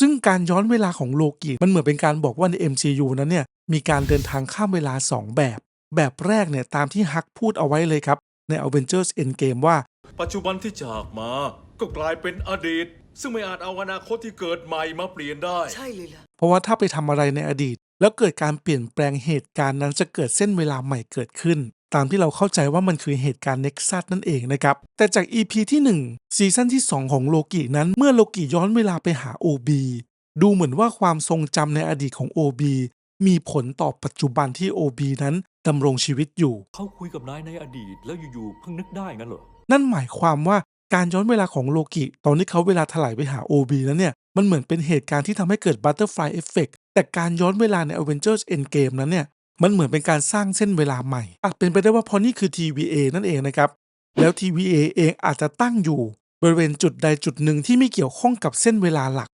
ซึ่งการย้อนเวลาของโลกิมันเหมือนเป็นการบอกว่าใน MCU นั้นเนี่ยมีการเดินทางข้ามเวลา 2 แบบ แบบแรกเนี่ยตามที่ฮักพูดเอาไว้เลยครับ ใน Avengers Endgame ว่า ปัจจุบันที่จากมา ก็กลายเป็นอดีต ซึ่งไม่อาจเอาอนาคตที่เกิดใหม่มาเปลี่ยนได้ ใช่เลยล่ะ เพราะว่าถ้าไปทำอะไรในอดีต แล้วเกิดการเปลี่ยนแปลงเหตุการณ์นั้นจะเกิดเส้นเวลาใหม่เกิดขึ้น ตามที่เราเข้าใจว่ามันคือเหตุการณ์เน็กซัสนั่นเองนะครับ แต่จาก EP ที่ 1 ซีซั่นที่ 2 ของโลกินั้นเมื่อโลกิย้อนเวลาไปหา OB ดูเหมือนว่าความทรงจำในอดีตของ OB มีผลต่อปัจจุบันที่ OB นั้นดำรงชีวิตอยู่ เขาคุยกับนายในอดีตแล้วอยู่ๆเพิ่งนึกได้งั้นเหรอ นั่นหมายความว่าการย้อนเวลาของโลกิ ตอนที่เขาเวลาถลายไปหา OB นั้นเนี่ย มันเหมือนเป็นเหตุการณ์ที่ทำให้เกิด Butterfly Effect แต่การย้อนเวลาใน Avengers Endgame นั้นเนี่ย มันเหมือนเป็นการสร้างเส้นเวลาใหม่อาจเป็นไปได้ว่าพอนี่คือ TVA นั่นเองนะครับ แล้ว TVA เองอาจจะตั้งอยู่ บริเวณจุดใดจุดหนึ่งที่ไม่เกี่ยวข้องกับเส้นเวลาหลัก